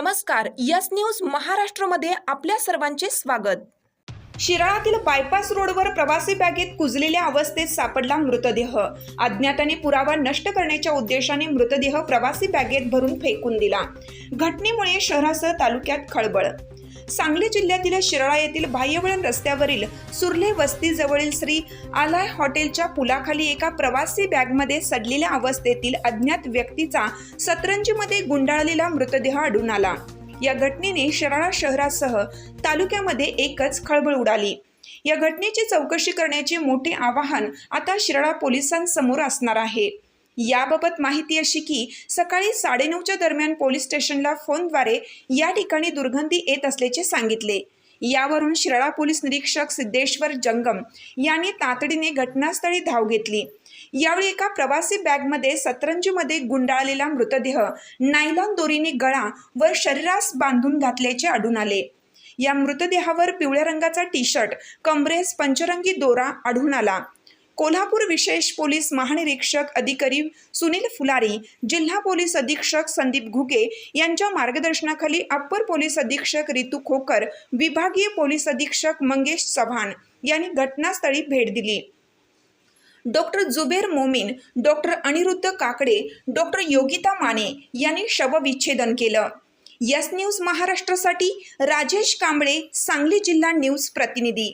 नमस्कार yes news महाराष्ट्रमध्ये आपल्या सर्वांचे स्वागत. शिराळातील बायपास रोडवर प्रवासी बॅगेत कुजलेल्या अवस्थेत सापडला मृतदेह. अज्ञाताने पुरावा नष्ट करण्याच्या उद्देशाने मृतदेह प्रवासी बॅगेत भरून फेकून दिला. घटनेमुळे शहरासह तालुक्यात खळबळ. सांगली जिल्ह्यातील शिराळा येथील बाह्यवळण रस्त्यावरील सुर्ले वस्तीजवळील श्री आलाय हॉटेलच्या पुलाखाली एका प्रवासी बॅगमध्ये सडलेल्या अवस्थेतील अज्ञात व्यक्तीचा सतरंजीमध्ये गुंडाळलेला मृतदेह आढळून आला. या घटनेने शिराळा शहरासह तालुक्यामध्ये एकच खळबळ उडाली. या घटनेची चौकशी करण्याचे मोठे आवाहन आता शिराळा पोलिसांसमोर असणार आहे. याबाबत माहिती अशी की सकाळी साडेनऊच्या दरम्यान पोलीस स्टेशनला फोनद्वारे या ठिकाणी दुर्गंधी येत असल्याचे सांगितले. यावरून शिराळा पोलीस निरीक्षक सिद्धेश्वर जंगम यांनी तातडीने घटनास्थळी धाव घेतली. यावेळी एका प्रवासी बॅगमध्ये सतरंजीमध्ये गुंडाळलेला मृतदेह नायलॉन दोरीने गळा व शरीरास बांधून घातल्याचे आढळून आले. या मृतदेहावर पिवळ्या रंगाचा टी शर्ट कमरेस पंचरंगी दोरा आढळून आला. कोल्हापूर विशेष पोलीस महानिरीक्षक अधिकारी सुनील फुलारी जिल्हा पोलीस अधीक्षक संदीप घुगे यांच्या मार्गदर्शनाखाली अप्पर पोलीस अधीक्षक रितू खोकर विभागीय पोलीस अधीक्षक मंगेश चव्हाण यांनी घटनास्थळी भेट दिली. Doctor Zuber Momin doctor Aniruddha Kakade doctor Yogita Mane यांनी शवविच्छेदन केलं. यस न्यूज महाराष्ट्रासाठी राजेश कांबळे सांगली जिल्हा न्यूज प्रतिनिधी.